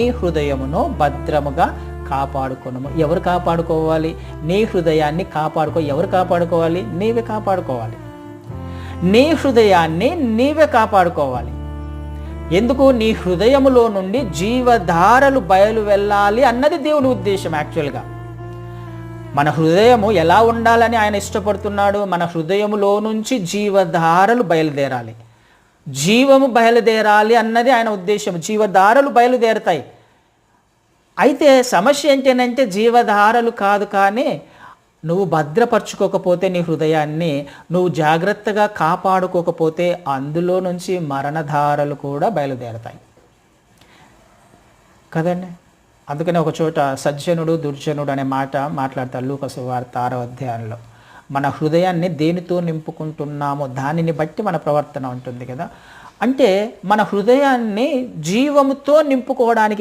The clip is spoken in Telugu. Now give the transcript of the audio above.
నీ హృదయమును భద్రముగా కాపాడుకునము. ఎవరు కాపాడుకోవాలి? నీ హృదయాన్ని కాపాడుకో ఎవరు కాపాడుకోవాలి? నీవే కాపాడుకోవాలి. నీ హృదయాన్ని నీవే కాపాడుకోవాలి. ఎందుకు? నీ హృదయములో నుండి జీవధారలు బయలు వెళ్ళాలి అన్నది దేవుని ఉద్దేశం యాక్చువల్గా. మన హృదయము ఎలా ఉండాలని ఆయన ఇష్టపడుతున్నాడు? మన హృదయములో నుంచి జీవధారలు బయలుదేరాలి. జీవము బయలుదేరాలి అన్నది ఆయన ఉద్దేశం. జీవధారలు బయలుదేరుతాయి. అయితే సమస్య ఏంటంటే జీవధారలు కాదు కానీ నువ్వు భద్రపరచుకోకపోతే నీ హృదయాన్ని నువ్వు జాగ్రత్తగా కాపాడుకోకపోతే అందులో నుంచి మరణధారలు కూడా బయలుదేరతాయి. కదండి? అందుకనే ఒక చోట సజ్జనుడు దుర్జనుడు అనే మాట మాట్లాడతారు లూకసు వార్త ఆరో అధ్యాయంలో. మన హృదయాన్ని దేనితో నింపుకుంటున్నామో దానిని బట్టి మన ప్రవర్తన ఉంటుంది కదా. అంటే మన హృదయాన్ని జీవముతో నింపుకోవడానికి